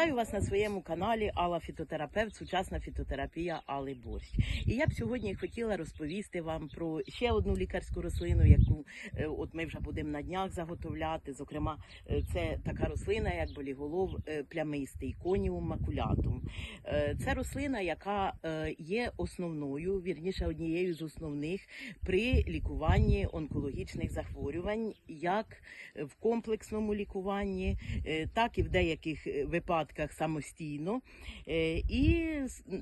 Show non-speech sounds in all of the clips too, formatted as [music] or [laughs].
Вітаю вас на своєму каналі Алла Фітотерапевт, сучасна фітотерапія Алли Борщ. І я б сьогодні хотіла розповісти вам про ще одну лікарську рослину, яку е, от ми вже будемо на днях заготовляти. Зокрема, е, це така рослина, як боліголов е, плямистий, коніум макулятум. Це рослина, яка є основною, вірніше однією з основних при лікуванні онкологічних захворювань, як в комплексному лікуванні, так і в деяких е, випадках самостійно. Е, І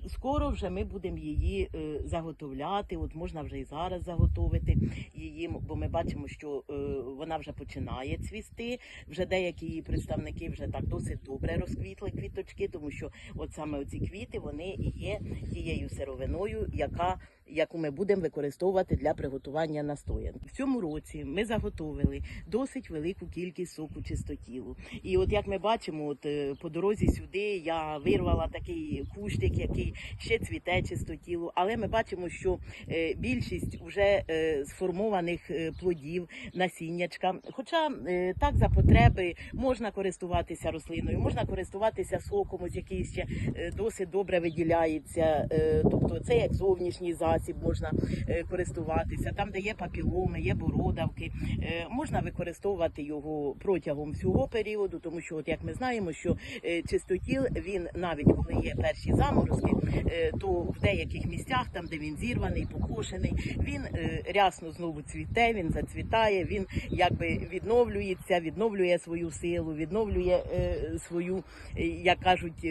скоро вже ми будемо її е, заготовляти. От можна вже і зараз заготовити її, бо ми бачимо, що е, вона вже починає цвісти. Вже деякі її представники вже так досить добре розквітли квіточки, тому що от саме ці квіти вони є тією сировиною, яка яку ми будемо використовувати для приготування настоянки. В цьому році ми заготовили досить велику кількість соку чистотілу. І от як ми бачимо, от е, по дорозі сюди я вирвала такий кущик, який ще цвіте чистотілу, але ми бачимо, що е, більшість вже е, сформованих плодів насіннячка. Хоча так за потреби можна користуватися рослиною, можна користуватися соком, який ще досить добре виділяється. Тобто це як зовнішній засіб можна е, користуватися. Там, де є папіломи, є бородавки, е, можна використовувати його протягом всього періоду, тому що, от як ми знаємо, що е, чистотіл він навіть коли є перші заморозки, то в деяких місцях, там де він зірваний, покошений, він рясно знову цвіте, він зацвітає, він якби відновлюється, відновлює свою силу, відновлює свою, як кажуть,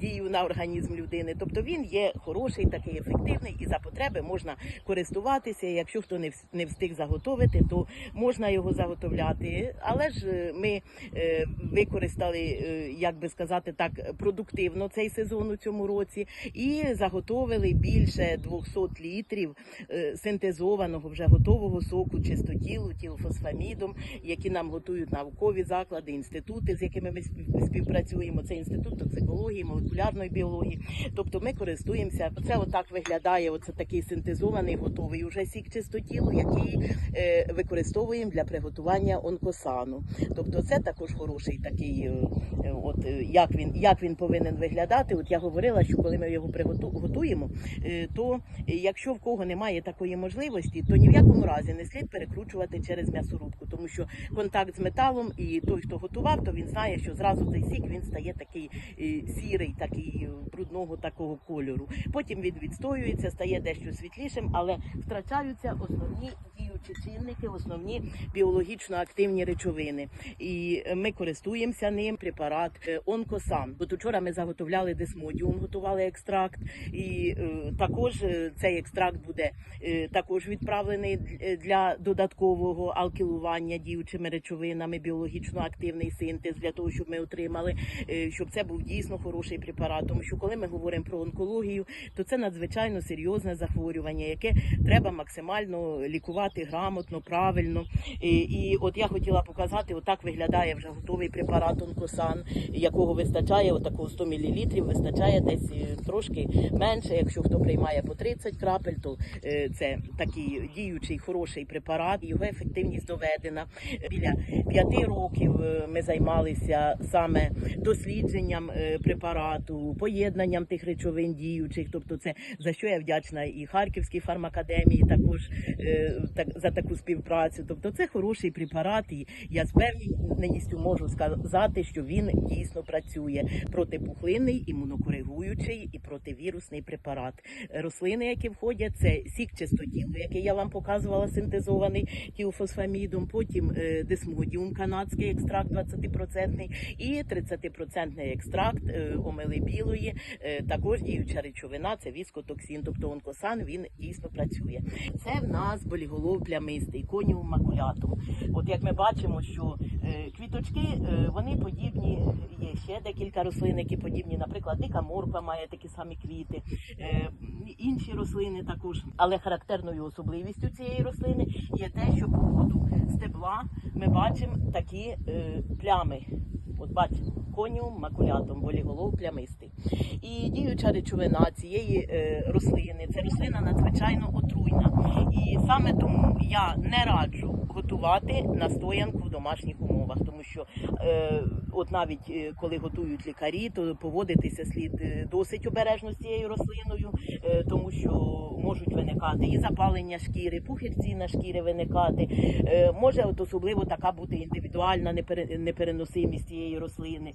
дію на організм людини. Тобто він є хороший, такий ефективний, і за потреби можна користуватися. Якщо хто не встиг заготовити, то можна його заготовляти. Але ж е, ми е, використали, е, як би сказати так, продуктивно цей сезон у цьому році і заготовили більше 200 літрів синтезованого вже готового соку чистотілу, тілфосфамідом, які нам готують наукові заклади, інститути, з якими ми спів- співпрацюємо. Це інститут токсикології, молекулярної біології. Тобто ми користуємося. Це отак виглядає. Оце такий синтезований готовий уже сік чистотілу, який е, використовуємо для приготування онкосану. Тобто, це також хороший такий, е, е, от як він як він повинен виглядати. От я говорила, що коли ми його приготуємо, то якщо в кого немає такої можливості, то ні в якому разі не слід перекручувати через м'ясорубку, тому що контакт з металом і той, хто готував, то він знає, що зразу цей сік він стає такий сірий, такий брудного такого кольору. Потім він відстоюється, стає дещо світлішим, але втрачаються основні діючі чинники, основні біологічно активні речовини. І ми користуємося ним препарат е, онкосан. От учора ми заготовляли десмодіум, готували екстракт, і е, також е, цей екстракт буде також відправлений для додаткового алкілування діючими речовинами, біологічно активний синтез для того, щоб ми отримали, щоб це був дійсно хороший препарат. Тому що коли ми говоримо про онкологію, то це надзвичайно серйозне захворювання, яке треба максимально лікувати грамотно, правильно. І, і от я хотіла показати, отак виглядає вже готовий препарат онкосан, якого вистачає, отакого 100 мл, вистачає десь е, трошки менше. Якщо хто приймає по 30 крапель, то е, це такий діючий хороший препарат. Його ефективність доведена. Біля п'яти років е, ми займалися саме дослідженням препарату, поєднанням тих речовин діючих. Тобто, це за що я вдячна і Харківській фармакадемії також е, так за таку співпрацю. Тобто, це хороший препарат, і я з певністю можу сказати, що він дійсно працює протипухлинний, імунокоригуючий і противірусний препарат. Рослини, які входять, це сік чистотілу, який я вам показувала, синтезований тіофосфамідом, потім е, десмодіум, канадський екстракт 20% і 30% екстракт е, омели білої, також діюча речовина, це віскотоксин, тобто онкосан, він дійсно працює. Це в нас боліголов плямистий, коніум макулятум. От як ми бачимо, що е, квіточки е, вони подібні, є ще декілька рослин, які подібні, наприклад, дика морква має такі самі квіти, е, інші рослини також. Але характерною особливістю цієї рослини є те, що по ходу стебла ми бачимо такі плями. От бачимо, коніум макулятум, боліголов плямистий. І діюча речовина цієї е, рослини, це рослина надзвичайно отруйна. І саме тому я не раджу готувати настоянку в домашніх умовах, тому що е, от навіть е, коли готують лікарі, то поводитися слід досить обережно з цією рослиною, тому що можуть виникати і запалення шкіри, пухирці на шкіри виникати. Може, от особливо така бути індивідуальна непере- непереносимість цієї рослини.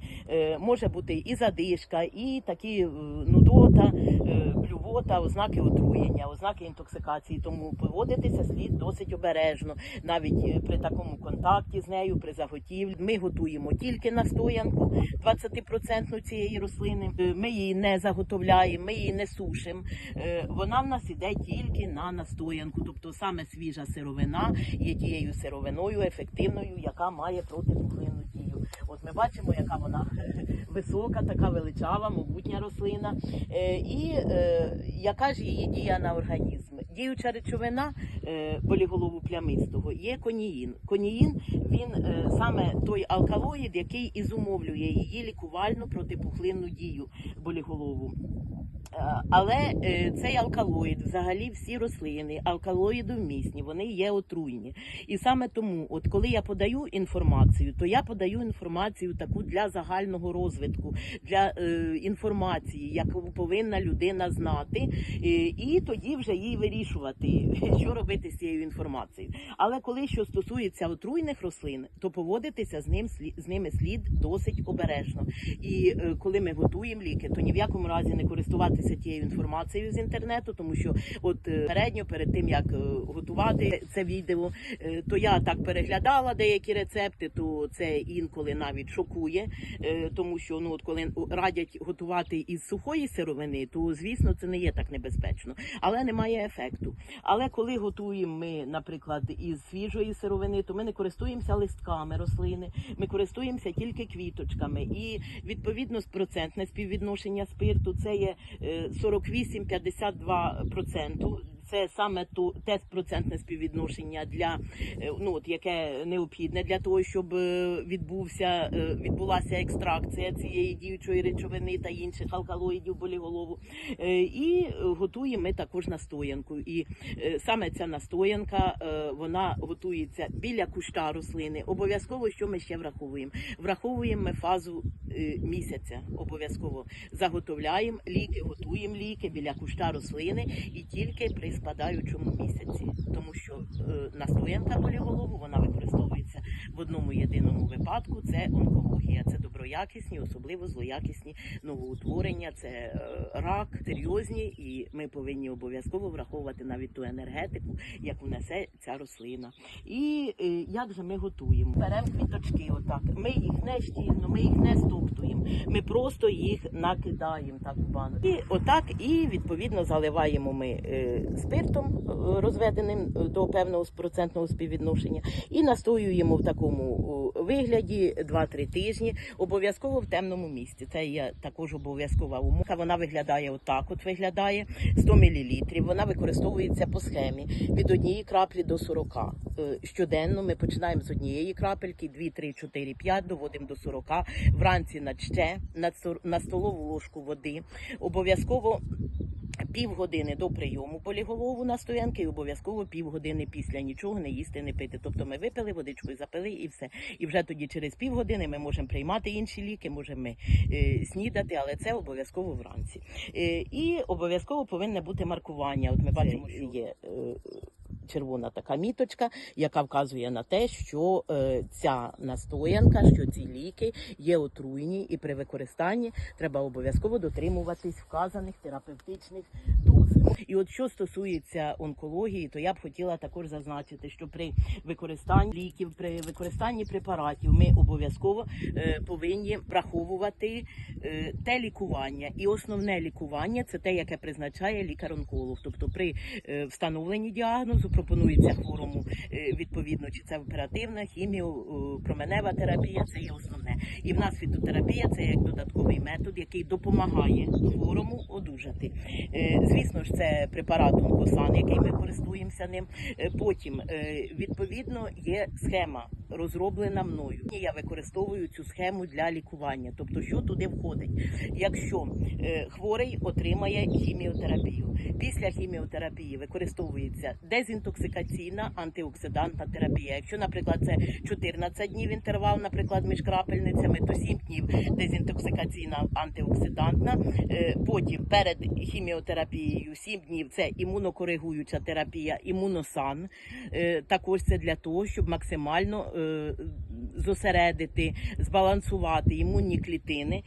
Може бути і задишка, і такі е, нудота, е, блювота, ознаки отруєння, ознаки інтоксикації. Тому поводитися слід досить обережно, навіть е, при такому контакті з нею, при заготівлі. Ми готуємо тільки настоянку 20% цієї рослини. Е, Ми її не заготовляємо, ми її не сушимо. Е, Вона в нас іде тільки на настоянку, тобто саме свіжа сировина є тією сировиною ефективною, яка має протипухлинну дію. От ми бачимо, яка вона висока, така величава, могутня рослина. Е, І е, яка ж її дія на організм? Діюча речовина е, боліголову плямистого є коніїн. Коніїн він е, саме той алкалоїд, який і зумовлює її лікувальну протипухлинну дію боліголову. Е, Але е, цей алкалоїд, взагалі всі рослини, алкалоїдовмісні, вони є отруйні. І саме тому, от коли я подаю інформацію, то я подаю інформацію таку для загального розвитку, для е, інформації, яку повинна людина знати, е, і тоді вже їй вирішувати, [laughs] що робити з цією інформацією. Але коли що стосується отруйних рослин, то поводитися з ним з ними слід досить обережно. І е, коли ми готуємо ліки, то ні в якому разі не користуватися тією інформацією з інтернету, тому що от е, передньо перед тим як е, готувати це відео, е, то я так переглядала деякі рецепти, то це інколи навіть шокує, тому що ну от коли радять готувати із сухої сировини, то звісно це не є так небезпечно, але немає ефекту. Але коли готуємо ми, наприклад, із свіжої сировини, то ми не користуємося листками рослини, ми користуємося тільки квіточками. І відповідно процентне співвідношення спирту це є 48-52%. Це саме ту те процентне співвідношення для е, ну от яке необхідне для того, щоб е, відбувся е, відбулася екстракція цієї діючої речовини та інших алкалоїдів боліголову. І готуємо ми також настоянку. І саме ця настоянка вона готується біля куща рослини. Обов'язково, що ми ще враховуємо? Враховуємо ми фазу місяця. Обов'язково заготовляємо ліки, готуємо ліки біля куща рослини і тільки при спадаючому місяці, тому що е, настоянка боліголову вона використовується в одному єдиному випадку. Це онкологія, це доброякісні, особливо злоякісні новоутворення, це е, рак, серйозні, і ми повинні обов'язково враховувати навіть ту енергетику, яку несе ця рослина. І е, як же ми готуємо? Беремо квіточки, отак. Ми їх не щільно, ми їх не стоптуємо, ми просто їх накидаємо так в баночку. І отак, і відповідно заливаємо ми спиртом е, розведеним е, до певного процентного співвідношення і настоюємо в такому вигляді 2-3 тижні, обов'язково в темному місці. Це є також обов'язкова умова. Вона виглядає отак. От виглядає 100 мл. Вона використовується по схемі від однієї краплі до 40. Е, Щоденно ми починаємо з однієї крапельки, 2, 3, 4, 5, доводимо до 40. Вранці на ще на столову ложку води. Обов'язково півгодини до прийому поліголову на стоянки і обов'язково півгодини після нічого не їсти, не пити. Тобто ми випили водичку, запили і все. І вже тоді через півгодини ми можемо приймати інші ліки, можемо ми, е, снідати, але це обов'язково вранці. Е, і обов'язково повинне бути маркування. От ми бачимо, що є. е, Червона така міточка, яка вказує на те, що е, ця настоянка, що ці ліки є отруйні, і при використанні треба обов'язково дотримуватись вказаних терапевтичних. І от що стосується онкології, то я б хотіла також зазначити, що при використанні ліків, при використанні препаратів, ми обов'язково е, повинні враховувати е, те лікування. І основне лікування це те, яке призначає лікар-онколог. Тобто при е, встановленні діагнозу пропонується хворому е, відповідно, чи це оперативна, хіміо, е, променева терапія, це є основне. І в нас фітотерапія це як додатковий метод, який допомагає хворому одужати. Е, Звісно ж, це препарат онкосан, який ми користуємося ним. Е, Потім е, відповідно є схема розроблена мною. Я використовую цю схему для лікування. Тобто, що туди входить? Якщо е, хворий отримає хіміотерапію, після хіміотерапії використовується дезінтоксикаційна антиоксидантна терапія. Якщо, наприклад, це 14 днів інтервал, наприклад, між крапельницями, то 7 днів дезінтоксикаційна антиоксидантна. Е, Потім перед хіміотерапією 7 днів це імунокоригуюча терапія, імуносан. Е, Також це для того, щоб максимально е, зосередити, збалансувати імунні клітини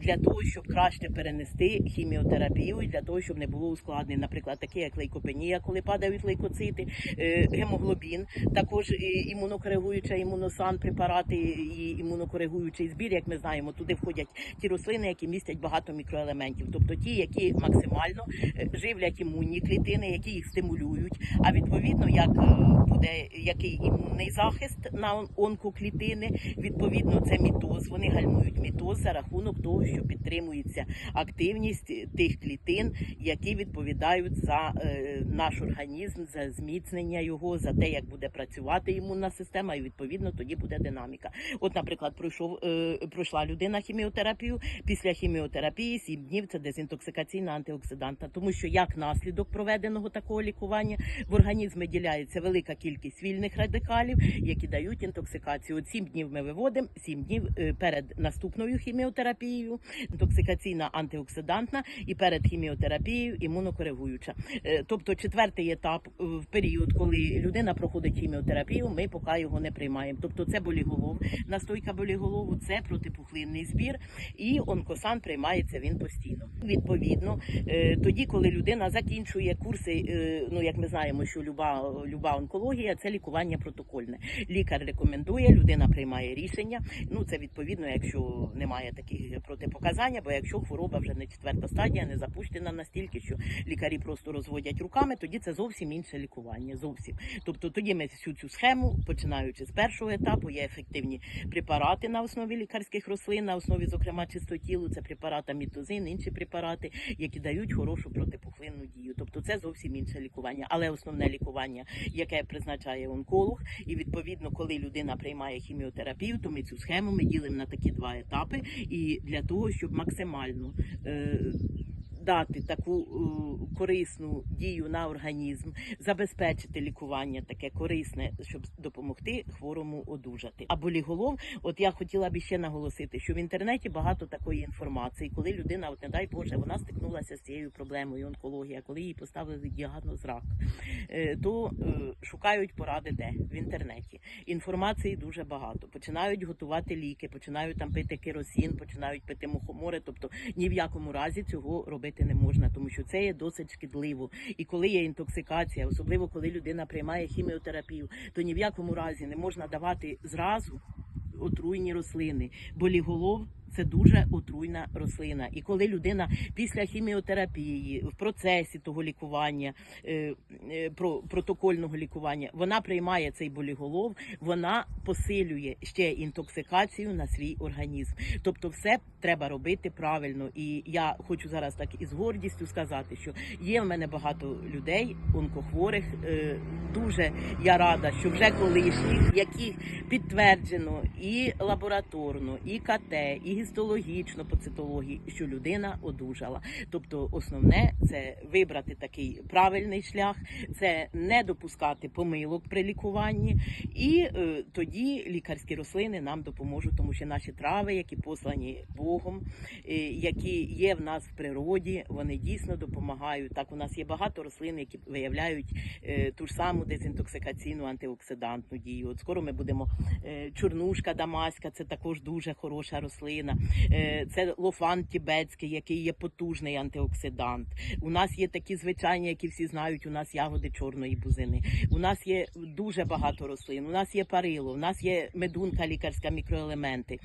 для того, щоб краще перенести хіміотерапію і для того, щоб не було ускладнень, наприклад, такі як лейкопенія, коли падають лейкоцити, е, гемоглобін, також імунокоригуюча імуносан препарати і імунокоригуючий збір. Як ми знаємо, туди входять ті рослини, які містять багато мікроелементів, тобто ті, які максимально е, живлять імунні клітини, які їх стимулюють. А відповідно, як е, буде який імунний захист на онкоклітини, відповідно, це мітоз. Вони гальмують мітоз за рахунок того, що підтримується активність тих клітин, які відповідають за е, наш організм, за зміцнення його, за те, як буде працювати імунна система, і відповідно тоді буде динаміка. От, наприклад, пройшов е, пройшла людина хіміотерапію. Після хіміотерапії 7 днів це дезінтоксикаційна антиоксидантна, тому що як наслідок проведеного такого лікування в організм виділяється велика кількість вільних радикалів, які дають інтоксикацію. От 7 днів ми виводимо, 7 днів е, перед наступною хіміотерапією, інтоксикаційна антиоксидантна і перед хіміотерапією імунокоригуюча. Е, Тобто четвертий етап е, в період, коли людина проходить хіміотерапію, ми поки його не приймаємо. Тобто це боліголов, настойка боліголову, це протипухлинний збір, і онкосан приймається він постійно. Відповідно, е, тоді, коли людина закінчує курси, ну як ми знаємо, що люба, люба онкологія це лікування протокольне. Лікар рекомендує, людина приймає рішення. Ну це відповідно, якщо немає таких протипоказань, бо якщо хвороба вже не четверта стадія, не запущена настільки, що лікарі просто розводять руками, тоді це зовсім інше лікування. Зовсім. Тобто тоді ми всю цю схему, починаючи з першого етапу, є ефективні препарати на основі лікарських рослин, на основі, зокрема, чистотілу, це препарат амітозин, інші препарати, які дають хорошу протипухлинну дію. Тобто це зовсім інше лікування. Але основне лікування, яке призначає онколог, і відповідно, коли людина приймає хіміотерапію, то ми цю схему ми ділимо на такі два етапи, і для того, щоб максимально. Е- Дати таку е, корисну дію на організм, забезпечити лікування таке корисне, щоб допомогти хворому одужати. А боліголов, от я хотіла б ще наголосити, що в інтернеті багато такої інформації, коли людина, от не дай Боже, вона стикнулася з цією проблемою онкологія, коли їй поставили діагноз рак, е, то е, шукають поради де в інтернеті. Інформації дуже багато. Починають готувати ліки, починають там пити керосин, починають пити мухомори. Тобто ні в якому разі цього робити не можна, тому що це є досить шкідливо. І коли є інтоксикація, особливо коли людина приймає хіміотерапію, то ні в якому разі не можна давати зразу отруйні рослини. Боліголов це дуже отруйна рослина. І коли людина після хіміотерапії в процесі того лікування, е, е, про протокольного лікування, вона приймає цей боліголов, вона посилює ще інтоксикацію на свій організм. Тобто, все треба робити правильно. І я хочу зараз так із гордістю сказати, що є в мене багато людей, онкохворих. Е, Дуже я рада, що вже колишніх, яких підтверджено і лабораторно, і КТ, і гістологічно по цитології, що людина одужала. Тобто, основне це вибрати такий правильний шлях, це не допускати помилок при лікуванні, і е, тоді лікарські рослини нам допоможуть, тому що наші трави, які послані Богом, е, які є в нас в природі, вони дійсно допомагають. Так, у нас є багато рослин, які виявляють е, ту ж саму дезінтоксикаційну антиоксидантну дію. От скоро ми будемо е, чорнушка дамаська, це також дуже хороша рослина. Е, це лофан тібетський, який є потужний антиоксидант. У нас є такі звичайні, які всі знають. У нас ягоди чорної бузини. У нас є дуже багато рослин. У нас є парило, у нас є медунка лікарська, мікроелементи.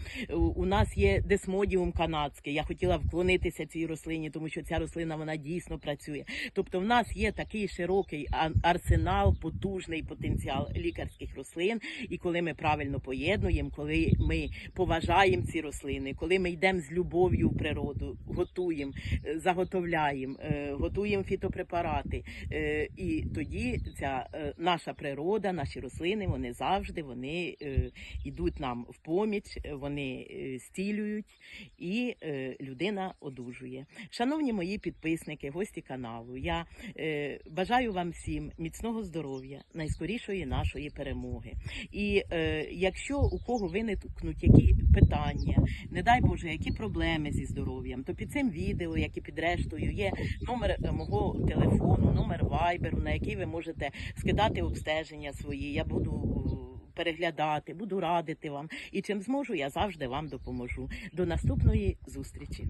У- нас є десмодіум канадський. Я хотіла вклонитися цій рослині, тому що ця рослина вона дійсно працює. Тобто, в нас є такий широкий арсенал, потужний потенціал лікарських рослин. І коли ми правильно поєднуємо, коли ми поважаємо ці рослини, рослини, коли ми йдемо з любов'ю в природу, готуємо, е, заготовляємо, е, готуємо фітопрепарати. Е, І тоді ця наша природа, наші рослини, вони завжди вони йдуть нам в поміч, вони стілюють і людина одужує. Шановні мої підписники, гості каналу, я бажаю вам всім міцного здоров'я, найскорішої нашої перемоги. І якщо у кого виникнуть які питання, не дай Боже, які проблеми зі здоров'ям, то під цим відео, як і під рештою, є номер е, мого телефону, номер вайберу, на який ви можете скидати обстеження свої. Я буду е, переглядати, буду радити вам. І чим зможу, я завжди вам допоможу. До наступної зустрічі.